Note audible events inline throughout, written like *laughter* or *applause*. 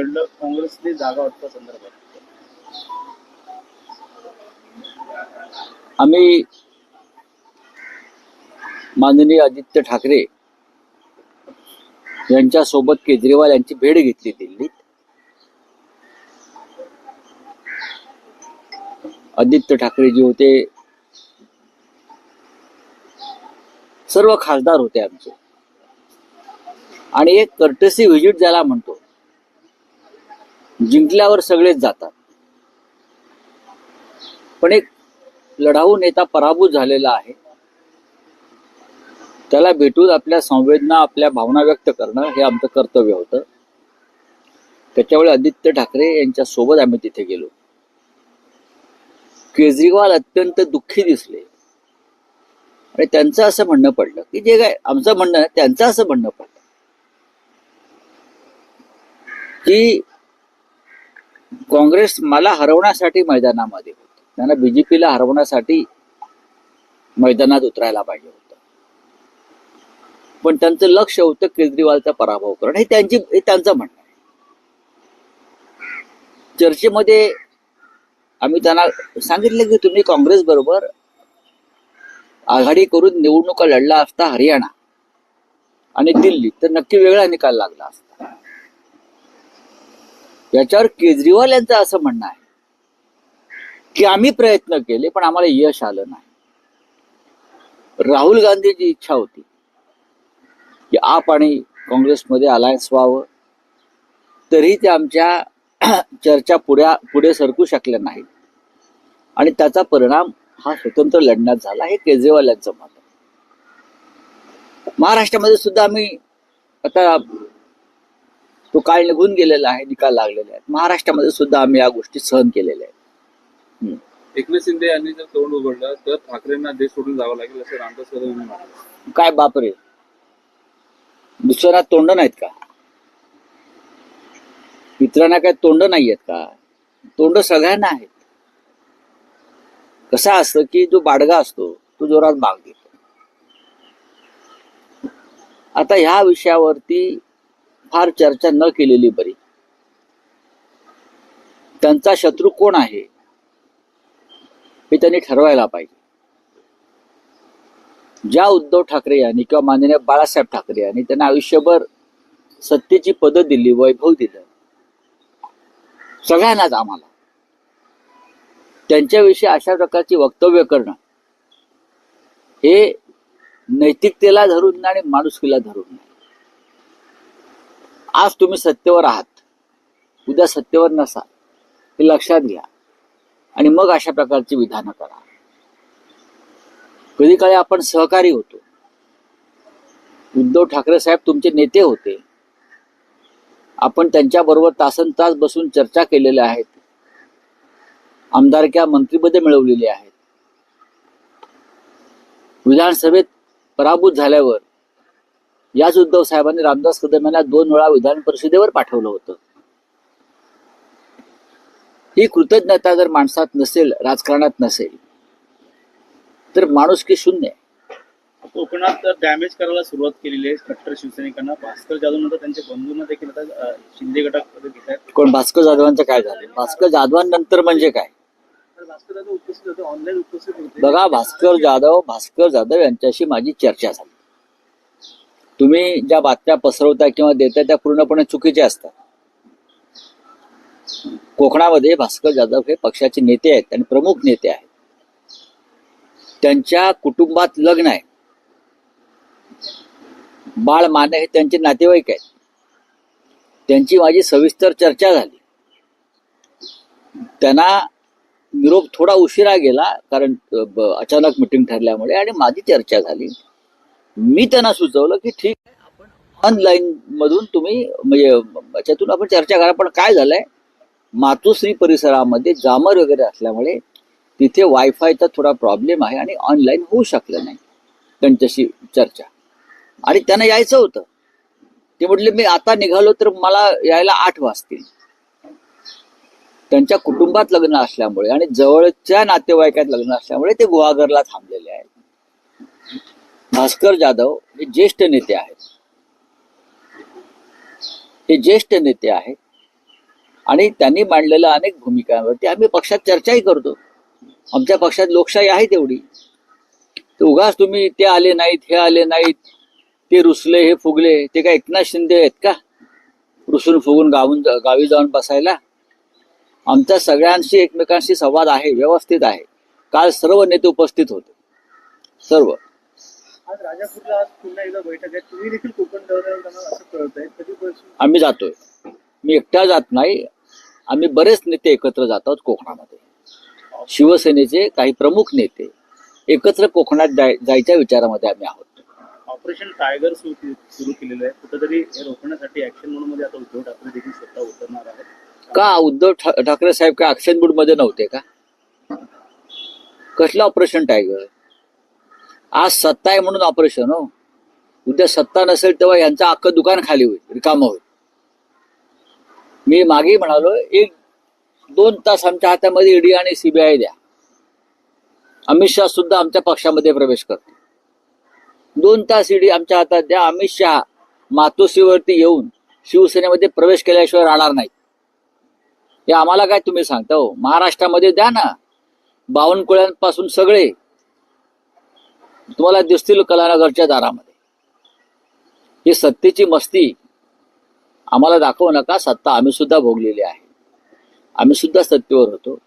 घडलं काँग्रेसने जागा वाटपा संदर्भात. आम्ही माननीय आदित्य ठाकरे यांच्यासोबत केजरीवाल यांची भेट घेतली दिल्लीत. आदित्य ठाकरे जे होते. सर्व खासदार होते आमचे. आणि एक कर्टसी व्हिजिट ज्याला म्हणतो जिंकल्यावर सगळेच जातात. पण एक लढाऊ नेता पराभूत झालेला आहे. त्याला भेटून आपल्या संवेदना आपल्या भावना व्यक्त करणं हे आमचं कर्तव्य होतं. त्याच्यामुळे आदित्य ठाकरे यांच्या सोबत आम्ही तिथे गेलो. केजरीवाल अत्यंत दुःखी दिसले. आणि त्यांचं असं म्हणणं पडलं की जे काय आमचं म्हणणं त्यांचं असं म्हणणं पडलं. की काँग्रेस मला हरवण्यासाठी मैदानामध्ये होती. त्यांना बीजेपीला हरवण्यासाठी मैदानात उतरायला पाहिजे होतं. पण त्यांचं लक्ष होतं केजरीवालचा पराभव करणं. हे त्यांची हे त्यांचं म्हणणं आहे. चर्चेमध्ये आम्ही त्यांना सांगितलं की तुम्ही काँग्रेस बरोबर आघाडी करून निवडणुका लढला असता हरियाणा आणि दिल्ली तर नक्की वेगळा निकाल लागला असता. याच्यावर केजरीवाल यांचं असं म्हणणं आहे. की आम्ही प्रयत्न केले पण आम्हाला यश आलं नाही. राहुल गांधीची इच्छा होती की आप आणि काँग्रेसमध्ये अलायन्स व्हावं. तरी ते आमच्या *clears throat* चर्चा पुढ्या पुढे सरकू शकल्या नाहीत. आणि त्याचा परिणाम हा स्वतंत्र लढण्यात झाला हे केजरीवाल यांचं मत महाराष्ट्रामध्ये सुद्धा आम्ही आता तो काळ निघून गेलेला आहे निकाल लागलेले आहेत. महाराष्ट्रामध्ये सुद्धा आम्ही या गोष्टी सहन केलेल्या आहेत. एकनाथ शिंदे यांनी जर तोंड उघडलं तर ठाकरेंना देश सोडून जावं लागेल असं रामदास कदम यांनी म्हटलं. काय बापरे. दुसऱ्यांना तोंड नाहीत का? मित्रांना काय तोंड नाही आहेत का? तोंड सगळ्यांना आहेत. कसं असतं की जो बाडगा असतो तो जोरात माग देतो आता ह्या विषयावरती फार चर्चा न केलेली बरी. त्यांचा शत्रू कोण आहे? हे त्यांनी ठरवायला पाहिजे. ज्या उद्धव ठाकरे यांनी किंवा माननीय बाळासाहेब ठाकरे यांनी त्यांना आयुष्यभर सत्तेची पदं दिली वैभव दिलं सगळ्यांनाच आम्हाला. त्यांच्याविषयी अशा प्रकारची वक्तव्य करणं हे नैतिकतेला धरून नाही आणि माणुसकीला धरून नाही. आज तुम्ही सत्तेवर आहात. उद्या सत्तेवर नसाल. हे लक्षात घ्या. आणि मग अशा प्रकारची विधानं करा. कधी काळी आपण सहकारी होतो. उद्धव ठाकरे साहेब तुमचे नेते होते. आपण त्यांच्याबरोबर तासन तास बसून चर्चा केलेल्या आहेत. आमदारक्या मंत्रीपदे मिळवलेली आहेत. विधानसभेत पराभूत झाल्यावर याच उद्धव साहेबांनी रामदास कदम यांना दोन वेळा विधान परिषदेवर पाठवलं होतं. ही कृतज्ञता जर माणसात नसेल राजकारणात नसेल तर माणूस की शून्य. कोकणात तर डॅमेज करायला सुरुवात केलेली आहे कट्टर शिवसैनिकांना. भास्कर जाधव नंतर त्यांच्या बंधूंना देखील आता शिंदे गटात घेत आहेत. कोण? भास्कर जाधवांचं काय झालं? भास्कर जाधवांनंतर म्हणजे काय? भास्कर जाधव उपस्थित होते ऑनलाईन उपस्थित होते. बघा भास्कर जाधव भास्कर जाधव यांच्याशी माझी चर्चा झाली. तुम्ही ज्या बातम्या पसरवता किंवा देता त्या पूर्णपणे चुकीच्या असतात. कोकणामध्ये भास्कर जाधव हे पक्षाचे नेते आहेत आणि प्रमुख नेते आहेत. त्यांच्या कुटुंबात लग्न आहे. बाळ माने हे त्यांचे नातेवाईक आहेत. त्यांची माझी सविस्तर चर्चा झाली. त्यांना निरोप थोडा उशिरा गेला कारण अचानक मिटिंग ठरल्यामुळे आणि माझी चर्चा झाली. मी त्यांना सुचवलं की ठीक ऑनलाईन मधून तुम्ही म्हणजे याच्यातून आपण चर्चा करा पण काय झालंय मातोश्री परिसरामध्ये जामर वगैरे असल्यामुळे तिथे वायफायचा थोडा प्रॉब्लेम आहे आणि ऑनलाईन होऊ शकलं नाही त्यांच्याशी चर्चा. आणि त्यांना यायचं होतं. ते म्हटले मी आता निघालो तर मला यायला आठ वाजतील. त्यांच्या कुटुंबात लग्न असल्यामुळे आणि जवळच्या नातेवाईकात लग्न असल्यामुळे ते गुहागरला थांबलेले आहेत. भास्कर जाधव हे ज्येष्ठ नेते आहेत. हे ज्येष्ठ नेते आहेत. आणि त्यांनी मांडलेल्या अनेक भूमिकांवरती आम्ही पक्षात चर्चाही करतो. आमच्या पक्षात लोकशाही आहे तेवढी. तर उगाच तुम्ही ते आले नाहीत हे आले नाहीत ते रुसले हे फुगले ते काय एकनाथ शिंदे आहेत का? रुसून फुगून गावून गावी जाऊन बसायला? आमचा सगळ्यांशी एकमेकांशी संवाद आहे व्यवस्थित आहे. काल सर्व नेते उपस्थित होते. सर्व. आज राजापूरला आज पुन्हा एकदा बैठक आहे. तुम्ही देखील कोकण दौऱ्यावर जाणार असं कळत आहे. कधीपासून? आम्ही जातोय. मी एकटा जात नाही. आम्ही बरेच नेते एकत्र जात आहोत कोकणामध्ये. शिवसेनेचे काही प्रमुख नेते एकत्र कोकणात जाय जायच्या विचारामध्ये आम्ही आहोत. ऑपरेशन टायगर सुरू केलेलं आहे. कुठेतरी हे रोखण्यासाठी ऍक्शन म्हणून मध्ये आता उद्धव ठाकरे देखील स्वतः उतरणार आहेत. का उद्धव ठा- ठाकरे साहेब काय ऍक्शन मूडमध्ये नव्हते का? कसलं ऑपरेशन टायगर? आज सत्ता आहे म्हणून ऑपरेशन हो. उद्या सत्ता नसेल तेव्हा यांचं अख्खं दुकान खाली होईल रिकामं होईल. मी मागे म्हणालो एक दोन तास आमच्या हातामध्ये ईडी आणि सीबीआय द्या. अमित शहा सुद्धा आमच्या पक्षामध्ये प्रवेश करतो दोन तास ईडी आमच्या हातात द्या. अमित शहा मातोश्रीवरती येऊन शिवसेनेमध्ये प्रवेश केल्याशिवाय राहणार नाही हे आम्हाला काय तुम्ही सांगता हो? महाराष्ट्रामध्ये द्या ना. बावनकुळ्यांपासून सगळे तुम्हाला दिसतील कलानगरच्या दारामध्ये. ही सत्तेची मस्ती आम्हाला दाखवू नका सत्ता आम्ही सुद्धा भोगलेली आहे. आम्ही सुद्धा सत्तेवर होतो.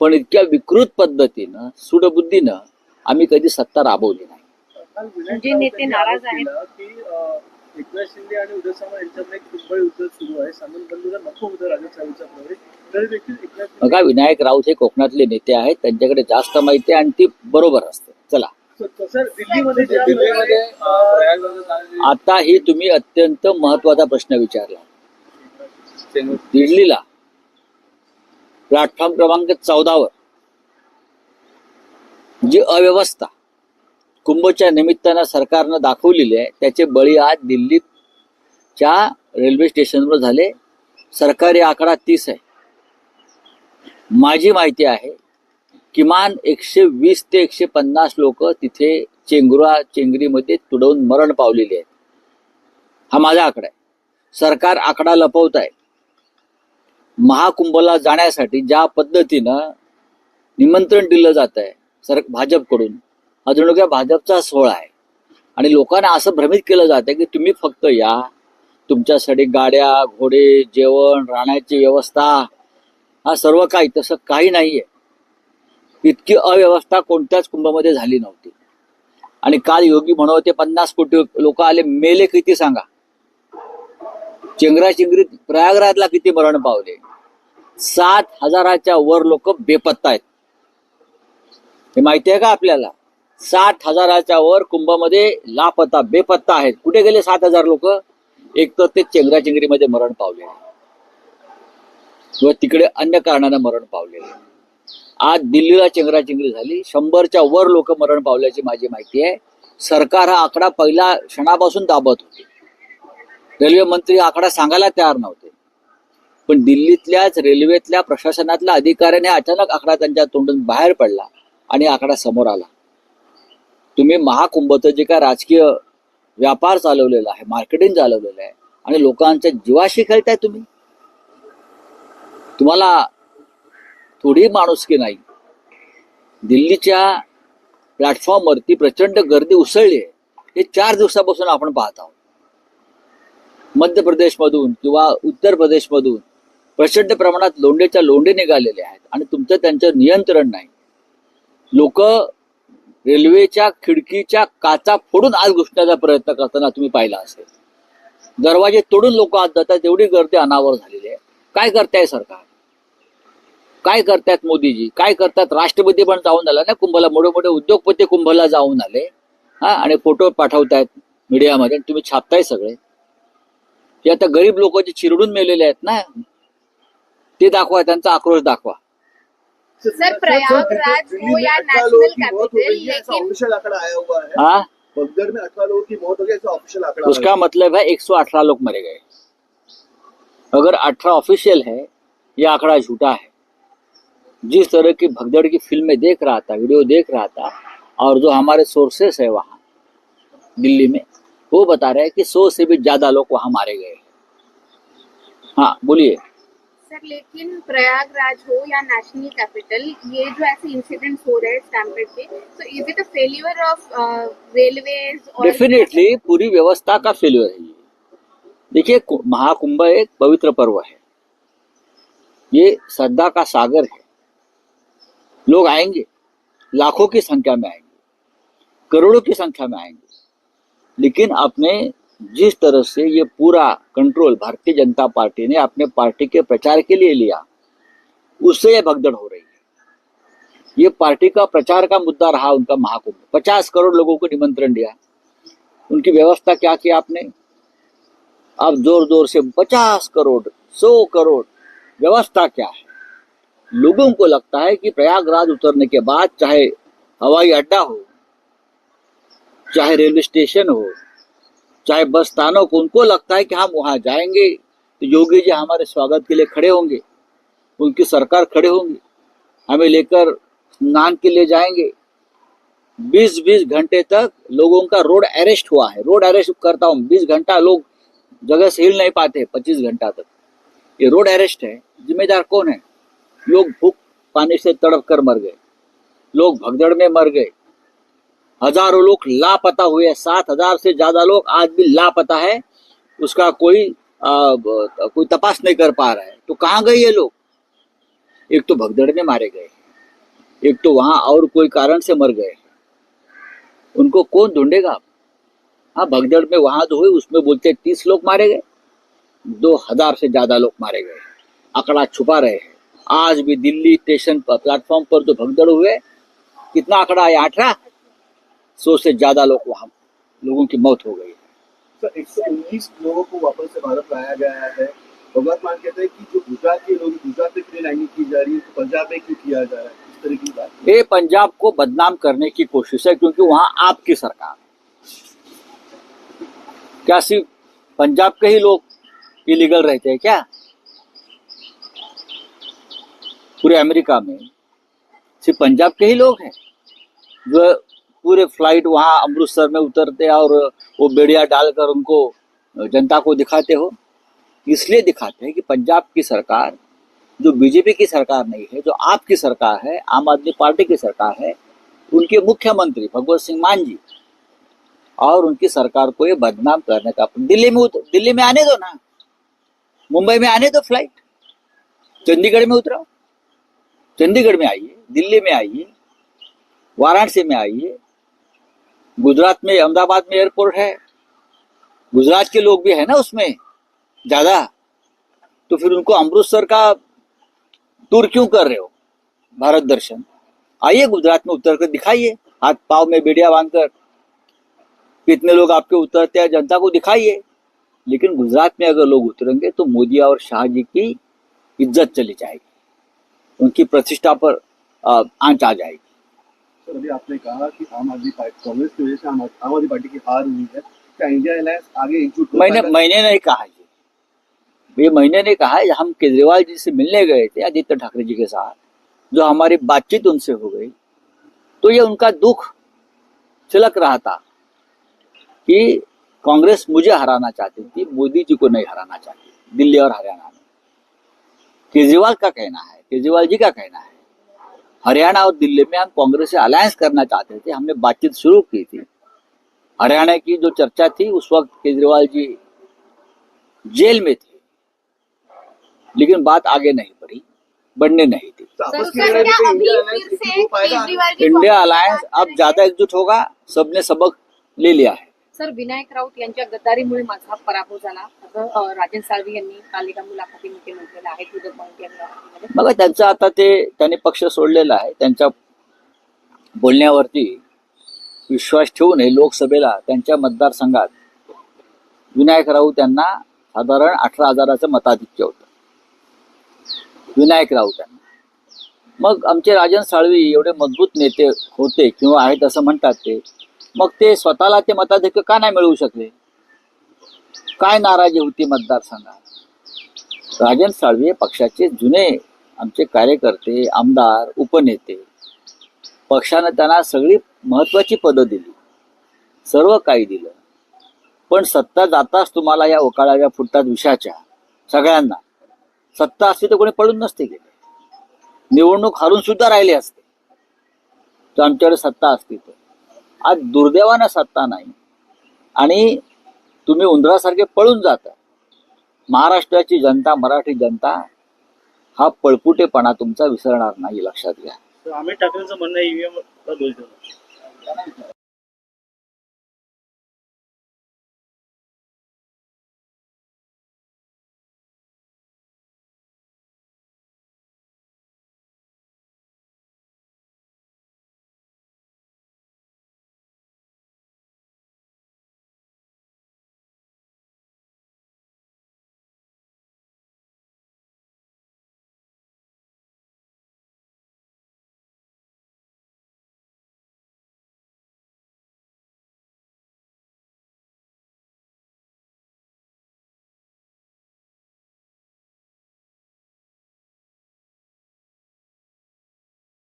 पण इतक्या विकृत पद्धतीनं सूडबुद्धीनं आम्ही कधी सत्ता राबवली नाही. म्हणजे नेते नाराज आहेत. एकनाथ शिंदे आणि उद्धव सामंत यांच्यामध्ये एक दुबळ युद्ध सुरू आहे. सामंत बंधूला नको होतं राजसाहेबांचा प्रवेश तरी देखील एकनाथ शिंदे बघा विनायक राऊत हे कोकणातले नेते आहेत. त्यांच्याकडे जास्त माहिती आहे आणि ती बरोबर असते. चला. आता ही तुम्ही अत्यंत महत्त्वाचा प्रश्न विचारला. दिल्लीला प्लॅटफॉर्म क्रमांक चौदावर जी अव्यवस्था कुंभच्या निमित्तानं सरकारनं दाखवलेली आहे त्याचे बळी आज दिल्लीच्या रेल्वे स्टेशनवर झाले. सरकारी आकडा तीस आहे. माझी माहिती आहे किमान एकशे वीस ते एकशे पन्नास लोक तिथे चेंगुरा चेंगरीमध्ये तुडवून मरण पावलेले आहेत. हा माझा आकडा आहे. सरकार आकडा लपवत आहे महाकुंभला जाण्यासाठी ज्या पद्धतीनं निमंत्रण दिलं जात आहे सर भाजपकडून हा जणू काय भाजपचा सोहळा आहे. आणि लोकांना असं भ्रमित केलं जातं की तुम्ही फक्त या. तुमच्यासाठी गाड्या घोडे जेवण राहण्याची व्यवस्था हा सर्व काही तसं काही नाहीये. इतकी अव्यवस्था कोणत्याच कुंभामध्ये झाली नव्हती. आणि काल योगी म्हणवते होते पन्नास कोटी लोक आले मेले किती सांगा. चेंगरा चिंगरीत प्रयागराजला किती मरण पावले. सात हजाराच्या वर लोक बेपत्ता आहेत. हे माहिती आहे का आपल्याला? साठ हजाराच्या वर कुंभमध्ये लापत्ता बेपत्ता आहेत. कुठे गेले सात हजार लोक? एक तर ते चेंगरा चिंगरीमध्ये मरण पावले. किंवा तिकडे अन्य कारणानं मरण पावले. आज दिल्लीला चेंगराचेंगरी झाली. शंभरच्या वर लोक मरण पावल्याची माझी माहिती आहे. सरकार हा आकडा पहिल्या क्षणापासून दाबत होते. रेल्वे मंत्री आकडा सांगायला तयार नव्हते. पण दिल्लीतल्याच रेल्वेतल्या प्रशासनातल्या अधिकाऱ्याने अचानक आकडा त्यांच्या तोंडून बाहेर पडला आणि आकडा समोर आला. तुम्ही महाकुंभचं जे काय राजकीय व्यापार चालवलेला आहे मार्केटिंग चालवलेलं आहे आणि लोकांच्या जीवाशी खेळताय तुम्ही? तुम्हाला थोडी माणुसकी नाही. दिल्लीच्या प्लॅटफॉर्मवरती प्रचंड गर्दी उसळली आहे. हे चार दिवसापासून आपण पाहत आहोत. मध्य प्रदेशमधून किंवा उत्तर प्रदेशमधून प्रचंड प्रमाणात लोंढेच्या लोंढे निघालेले आहेत आणि तुमचं त्यांचं नियंत्रण नाही. लोक रेल्वेच्या खिडकीच्या काचा फोडून आज घुसण्याचा प्रयत्न करताना तुम्ही पाहिला असेल. दरवाजे तोडून लोक आत जातात एवढी गर्दी अनावर झालेली आहे. काय करताय सरकार? काय करतायत मोदीजी? काय करतात? राष्ट्रपती पण जाऊन आला ना कुंभला मोठे मोठे उद्योगपती कुंभला जाऊन आले. हा आणि फोटो पाठवतायत मीडियामध्ये आणि तुम्ही छापताय सगळे. हे आता गरीब लोक जे चिरडून मेलेले आहेत ना. ते दाखवा त्यांचा आक्रोश दाखवा. सर, प्रयागराज हो या लेकिन- हुआ है हाँ? बगदड़ में अठारह लोगों की मौत हो गई ऐसा ऑफिशियल आंकड़ा उसका मतलब है 118 लोग मरे गए। अगर 18 ऑफिशियल है ये आंकड़ा झूठा है। जिस तरह की भगदड़ की फ़िल्में देख रहा था वीडियो देख रहा था और जो हमारे सोर्सेस है वहाँ दिल्ली में वो बता रहे हैं कि सौ से भी ज़्यादा लोग वहाँ मारे गए हाँ। बोलिए। सर लेकिन प्रयागराज हो या नेशनल कैपिटल ये जो ऐसे इंसिडेंट्स हो रहे हैं स्टैम्पेड के तो is it a failure of railways definitely पूरी व्यवस्था का फेल्यूर है ये। देखिए महाकुंभ एक पवित्र पर्व है। ये श्रद्धा का सागर है। लोग आएँगे, लाखों की संख्या में आएँगे, करोड़ों की संख्या में आएँगे। लेकिन आपने जिस तरह से ये पूरा कंट्रोल भारतीय जनता पार्टी ने अपने पार्टी के प्रचार के लिए लिया, उससे ये भगदड़ हो रही है। ये पार्टी का प्रचार का मुद्दा रहा उनका महाकुंभ। पचास करोड़ लोगों को निमंत्रण दिया। उनकी व्यवस्था क्या की आपने? आप ज़ोर ज़ोर से पचास करोड़, सौ करोड़, व्यवस्था क्या है? लोगों को लगता है कि प्रयागराज उतरने के बाद चाहे हवाई अड्डा हो, चाहे रेलवे स्टेशन हो, चाहे बस स्थानक हो उनको लगता है कि हम वहाँ जाएँगे। तो योगी जी हमारे स्वागत के लिए खड़े होंगे। उनकी सरकार खड़े होंगे। हमें लेकर स्नान के लिए जाएँगे। बीस बीस घंटे तक लोगों का रोड अरेस्ट हुआ है। रोड अरेस्ट करता हूँ, बीस घंटा लोग जगह से हिल नहीं पाते, पच्चीस घंटा तक। ये रोड अरेस्ट है। जिम्मेदार कौन है? लोग भूख पानी से तड़प कर मर गए। लोग भगदड़ में मर गए। हज़ारों लोग लापता हुए हैं। सात हज़ार से ज़्यादा लोग आज भी लापता है। उसका कोई आ, कोई तपास नहीं कर पा रहा है। तो कहाँ गए ये लोग? एक तो भगदड़ में मारे गए। एक तो वहाँ और कोई कारण से मर गए। उनको कौन ढूंढेगा? हाँ भगदड़ में वहाँ जो हुए उसमें बोलते तीस लोग मारे गए। दो हज़ार से ज़्यादा लोग मारे गए। आंकड़ा छुपा रहे हैं। आज भी दिल्ली स्टेशन पर प्लेटफॉर्म पर जो भगदड़ हुए कितना आंकड़ा है? अठारह सौ से ज़्यादा लोग वहाँ लोगों की मौत हो गई सर एक सौ उन्नीस लोगों को वापस से भारत लाया गया है। भगवत मान कहते हैं कि जो गुजरात के लोग गुजरात में क्यों की जा रही है तो पंजाब में क्यों किया जा रहा है? इस तरह की बात ये पंजाब को बदनाम करने की कोशिश है क्योंकि वहाँ आपकी सरकार क्या सिर्फ़ पंजाब के ही लोग इलीगल रहते हैं क्या? पूरे अमेरिका में, सिर्फ़ पंजाब के ही लोग हैं। जो पूरे फ़्लाइट वहाँ अमृतसर में उतरते और वो बेड़िया डालकर उनको जनता को दिखाते हो। इसलिए दिखाते हैं कि पंजाब की सरकार, जो बीजेपी की सरकार नहीं है, जो आपकी सरकार है, आम आदमी पार्टी की सरकार है, उनके मुख्यमंत्री भगवत सिंह मान जी, और उनकी सरकार को ये बदनाम करने का दिल्ली में दिल्ली में आने दो ना। मुंबई में आने दो फ़्लाइट। चंडीगढ़ में उतरो। चंडीगढ़ में आइए, दिल्ली में आइए, वाराणसी में आइए। गुजरात में, अहमदाबाद में एयरपोर्ट है। गुजरात के लोग भी है ना उसमें, ज़्यादा। तो फिर उनको अमृतसर का टूर क्यों कर रहे हो? भारत दर्शन। आइए गुजरात में उतर कर दिखाइए, हाथ पाव में बेड़िया बांधकर। कितने लोग आपके उतरते हैं, जनता को दिखाइए। लेकिन गुजरात में अगर लोग उतरेंगे तो मोदी और शाह जी की इज़्ज़त चली जाएगी। उनकी प्रतिष्ठा पर आँच आ जाएगी। सर अभी आपने कहा कि आम आदमी पार्टी कांग्रेस की वजह से आम आदमी पार्टी की हार हुई है। क्या इंडिया अलायंस आगे एकजुट मैंने मैंने नहीं कहा ये। ये मैंने नहीं कहा है हम केजरीवाल जी से मिलने गए थे आदित्य ठाकरे जी के साथ जो हमारी बातचीत उनसे हो गई। तो ये उनका दुख छिलक रहा था कि कांग्रेस मुझे हराना चाहती थी मोदी जी को नहीं हराना चाहती दिल्ली और हरियाणा में। केजरीवाल का कहना है केजरीवाल जी का कहना है। हरियाणा और दिल्ली में हम कांग्रेस से अलायंस करना चाहते थे हमने बातचीत शुरू की थी। हरियाणा की जो चर्चा थी उस वक्त केजरीवाल जी जेल में थे लेकिन बात आगे नहीं बढ़ी बढ़ने नहीं तो अभी इंडिया अलायंस अब ज़्यादा एकजुट होगा सबने सबक ले लिया है। सर विनायक राऊत यांच्या गद्दारीमुळे माझा पराभव झाला. असं राजन साळवी यांनी काल एका मुलाखतीमध्ये म्हटलेलं आहे टू द पॉइंट या बघा त्यांचं आता ते त्यांनी पक्ष सोडलेला आहे. त्यांच्या बोलण्यावरती विश्वास ठेवून हे लोकसभेला त्यांच्या मतदारसंघात विनायक राऊत यांना साधारण अठरा हजाराचं मताधिक्य होतं. विनायक राऊत यांना. मग आमचे राजन साळवी एवढे मजबूत नेते होते किंवा आहेत असं म्हणतात ते. मग ते स्वतःला ते मताधिक्य का नाही मिळवू शकले? काय नाराजी होती मतदारसंघात? राजन साळवी हे पक्षाचे जुने आमचे कार्यकर्ते आमदार उपनेते पक्षानं त्यांना सगळी महत्वाची पदं दिली. सर्व काही दिलं. पण सत्ता जाताच तुम्हाला या ओकाळाव्या फुटतात विषाच्या सगळ्यांना. सत्ता असती तर कोणी पडून नसते गेले. निवडणूक हारून सुद्धा राहिले असते. तर आमच्याकडे सत्ता असती तर. आज दुर्दैवानं सत्ता नाही. आणि तुम्ही उंदरासारखे पळून जाता. महाराष्ट्राची जनता मराठी जनता हा पळपुटेपणा तुमचा विसरणार नाही लक्षात घ्या. आम्ही ठाकरेंचं म्हणणं ईव्हीएम